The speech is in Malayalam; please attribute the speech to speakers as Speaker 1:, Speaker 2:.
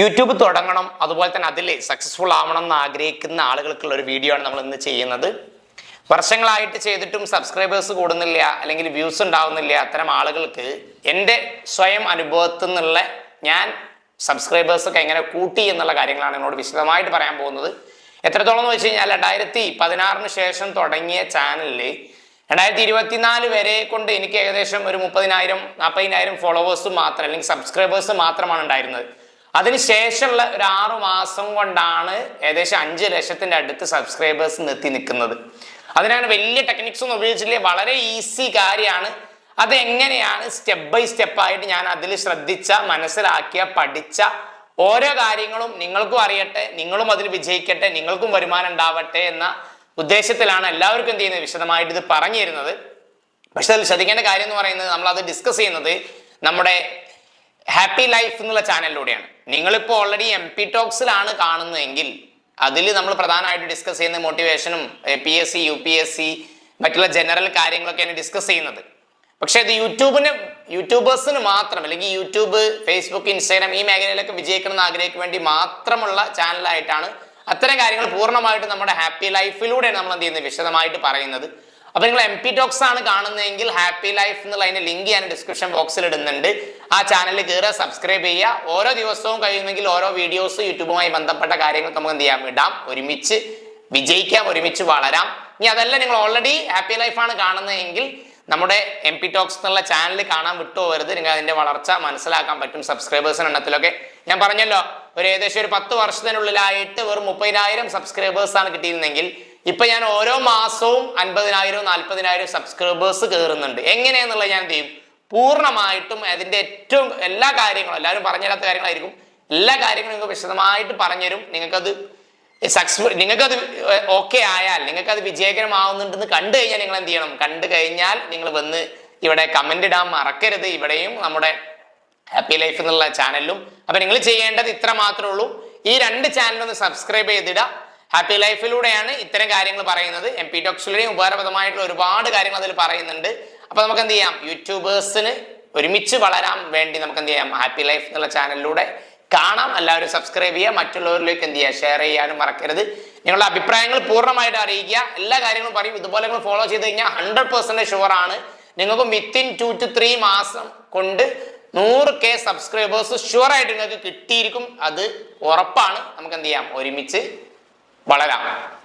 Speaker 1: യൂട്യൂബ് തുടങ്ങണം. അതുപോലെ തന്നെ അതിൽ സക്സസ്ഫുൾ ആവണം എന്ന് ആഗ്രഹിക്കുന്ന ആളുകൾക്കുള്ള ഒരു വീഡിയോ ആണ് നമ്മൾ ഇന്ന് ചെയ്യുന്നത്. വർഷങ്ങളായിട്ട് ചെയ്തിട്ടും സബ്സ്ക്രൈബേഴ്സ് കൂടുന്നില്ല അല്ലെങ്കിൽ വ്യൂസ് ഉണ്ടാവുന്നില്ല അത്തരം ആളുകൾക്ക് എന്റെ സ്വയം അനുഭവത്തിൽ നിന്നുള്ള ഞാൻ സബ്സ്ക്രൈബേഴ്സൊക്കെ എങ്ങനെ കൂട്ടി എന്നുള്ള കാര്യങ്ങളാണ് എന്നോട് വിശദമായിട്ട് പറയാൻ പോകുന്നത്. എത്രത്തോളം എന്ന് വെച്ച് കഴിഞ്ഞാൽ രണ്ടായിരത്തി പതിനാറിന് ശേഷം തുടങ്ങിയ ചാനലിൽ രണ്ടായിരത്തി ഇരുപത്തിനാല് വരെ കൊണ്ട് എനിക്ക് ഏകദേശം ഒരു മുപ്പതിനായിരം നാൽപ്പതിനായിരം ഫോളോവേഴ്സ് മാത്രം അല്ലെങ്കിൽ സബ്സ്ക്രൈബേഴ്സ് മാത്രമാണ് ഉണ്ടായിരുന്നത്. അതിനുശേഷമുള്ള ഒരു ആറു മാസം കൊണ്ടാണ് ഏകദേശം അഞ്ച് ലക്ഷത്തിന്റെ അടുത്ത് സബ്സ്ക്രൈബേഴ്സ് നിർത്തി നിൽക്കുന്നത്. അതിനാണ് വലിയ ടെക്നിക്സ് ഒന്നും ഉപയോഗിച്ചില്ലേ വളരെ ഈസി കാര്യമാണ്. അതെങ്ങനെയാണ് സ്റ്റെപ്പ് ബൈ സ്റ്റെപ്പായിട്ട് ഞാൻ അതിൽ ശ്രദ്ധിച്ച മനസ്സിലാക്കിയ പഠിച്ച ഓരോ കാര്യങ്ങളും നിങ്ങൾക്കും അറിയട്ടെ നിങ്ങളും അതിൽ വിജയിക്കട്ടെ നിങ്ങൾക്കും വരുമാനം ഉണ്ടാവട്ടെ എന്ന ഉദ്ദേശത്തിലാണ് എല്ലാവർക്കും എന്ത് ചെയ്യുന്നത്? വിശദമായിട്ട് ഇത് പറഞ്ഞു തരുന്നത് പക്ഷെ അതിൽ ശ്രദ്ധിക്കേണ്ട കാര്യം എന്ന് പറയുന്നത് നമ്മൾ അത് ഡിസ്കസ് ചെയ്യുന്നത് നമ്മുടെ ഹാപ്പി ലൈഫ് എന്നുള്ള ചാനലിലൂടെയാണ് നിങ്ങളിപ്പോൾ ഓൾറെഡി എം പി ടോക്സിലാണ് കാണുന്നതെങ്കിൽ അതിൽ നമ്മൾ പ്രധാനമായിട്ട് ഡിസ്കസ് ചെയ്യുന്ന മോട്ടിവേഷനും P S C U P S C മറ്റുള്ള ജനറൽ കാര്യങ്ങളൊക്കെയാണ് ഡിസ്കസ് ചെയ്യുന്നത്. പക്ഷേ ഇത് യൂട്യൂബിന് യൂട്യൂബേഴ്സിന് മാത്രം അല്ലെങ്കിൽ യൂട്യൂബ് ഫേസ്ബുക്ക് ഇൻസ്റ്റാഗ്രാം ഈ മേഖലയിലൊക്കെ വിജയിക്കണം എന്ന് വേണ്ടി മാത്രമുള്ള ചാനലായിട്ടാണ് അത്തരം കാര്യങ്ങൾ പൂർണമായിട്ട് നമ്മുടെ ഹാപ്പി ലൈഫിലൂടെയാണ് നമ്മൾ എന്ത് ചെയ്യുന്നത്? വിശദമായിട്ട് പറയുന്നത്. അപ്പൊ നിങ്ങൾ എം പി ടോക്സ് ആണ് കാണുന്നതെങ്കിൽ ഹാപ്പി ലൈഫ് എന്നുള്ള അതിന്റെ ലിങ്ക് ഞാൻ ഡിസ്ക്രിപ്ഷൻ ബോക്സിൽ ഇടുന്നുണ്ട്. ആ ചാനലിൽ കയറുക സബ്സ്ക്രൈബ് ചെയ്യുക. ഓരോ ദിവസവും കഴിയുമെങ്കിൽ ഓരോ വീഡിയോസ് യൂട്യൂബുമായി ബന്ധപ്പെട്ട കാര്യങ്ങൾ നമുക്ക് എന്ത് ചെയ്യാം? ഇടാം. ഒരുമിച്ച് വിജയിക്കാം ഒരുമിച്ച് വളരാം. ഇനി അതല്ല നിങ്ങൾ ഓൾറെഡി ഹാപ്പി ലൈഫാണ് കാണുന്നതെങ്കിൽ നമ്മുടെ എം പി ടോക്സ് എന്നുള്ള ചാനൽ കാണാൻ വിട്ടുപോകരുത്. നിങ്ങൾ അതിന്റെ വളർച്ച മനസ്സിലാക്കാൻ പറ്റും. സബ്സ്ക്രൈബേഴ്സിന് എണ്ണത്തിലൊക്കെ. ഞാൻ പറഞ്ഞല്ലോ ഒരു ഏകദേശം ഒരു പത്ത് വർഷത്തിനുള്ളിലായിട്ട് വെറും മുപ്പതിനായിരം സബ്സ്ക്രൈബേഴ്സാണ് കിട്ടിയിരുന്നെങ്കിൽ ഇപ്പൊ ഞാൻ ഓരോ മാസവും അൻപതിനായിരവും നാൽപ്പതിനായിരവും സബ്സ്ക്രൈബേഴ്സ് കയറുന്നുണ്ട് എങ്ങനെയാന്നുള്ളത് ഞാൻ എന്ത് ചെയ്യും? പൂർണമായിട്ടും അതിന്റെ ഏറ്റവും എല്ലാ കാര്യങ്ങളും എല്ലാവരും പറഞ്ഞുതരാത്ത കാര്യങ്ങളായിരിക്കും. എല്ലാ കാര്യങ്ങളും നിങ്ങൾക്ക് വിശദമായിട്ട് പറഞ്ഞുതരും. നിങ്ങൾക്കത് സക്സസ്ഫുൾ നിങ്ങൾക്കത് ഓക്കെ ആയാൽ നിങ്ങൾക്ക് അത് വിജയകരമാവുന്നുണ്ടെന്ന് കണ്ടു കഴിഞ്ഞാൽ നിങ്ങൾ എന്ത് ചെയ്യണം? കണ്ടു കഴിഞ്ഞാൽ നിങ്ങൾ വന്ന് ഇവിടെ കമന്റ് ഇടാൻ മറക്കരുത്. ഇവിടെയും നമ്മുടെ ഹാപ്പി ലൈഫ് എന്നുള്ള ചാനലിലും അപ്പൊ നിങ്ങൾ ചെയ്യേണ്ടത് ഇത്ര മാത്രമേ ഉള്ളൂ. ഈ രണ്ട് ചാനലൊന്ന് സബ്സ്ക്രൈബ് ചെയ്തിടുക. ഹാപ്പി ലൈഫിലൂടെയാണ് ഇത്തരം കാര്യങ്ങൾ പറയുന്നത്. എം പി ടോക്സിലൂടെയും ഉപകാരപ്രദമായിട്ടുള്ള ഒരുപാട് കാര്യങ്ങൾ അതിൽ പറയുന്നുണ്ട്. അപ്പൊ നമുക്ക് എന്ത് ചെയ്യാം? യൂട്യൂബേഴ്സിന് ഒരുമിച്ച് വളരാൻ വേണ്ടി നമുക്ക് എന്ത് ചെയ്യാം? ഹാപ്പി ലൈഫ് എന്നുള്ള ചാനലിലൂടെ കാണാം. എല്ലാവരും സബ്സ്ക്രൈബ് ചെയ്യുക. മറ്റുള്ളവരിലേക്ക് എന്ത് ചെയ്യുക ഷെയർ ചെയ്യാനും മറക്കരുത്. നിങ്ങളുടെ അഭിപ്രായങ്ങൾ പൂർണമായിട്ട് അറിയിക്കുക. എല്ലാ കാര്യങ്ങളും പറയും. ഇതുപോലെ നിങ്ങൾ ഫോളോ ചെയ്ത് കഴിഞ്ഞാൽ ഹൺഡ്രഡ് പെർസെന്റേജ് ഷുവർ ആണ്. നിങ്ങൾക്ക് വിത്തിൻ ടു ടു ത്രീ മാസം കൊണ്ട് നൂറ് കെ സബ്സ്ക്രൈബേഴ്സ് ഷുവർ ആയിട്ട് നിങ്ങൾക്ക് കിട്ടിയിരിക്കും. അത് ഉറപ്പാണ്. നമുക്ക് എന്ത് ചെയ്യാം? ഒരുമിച്ച് വളരാം.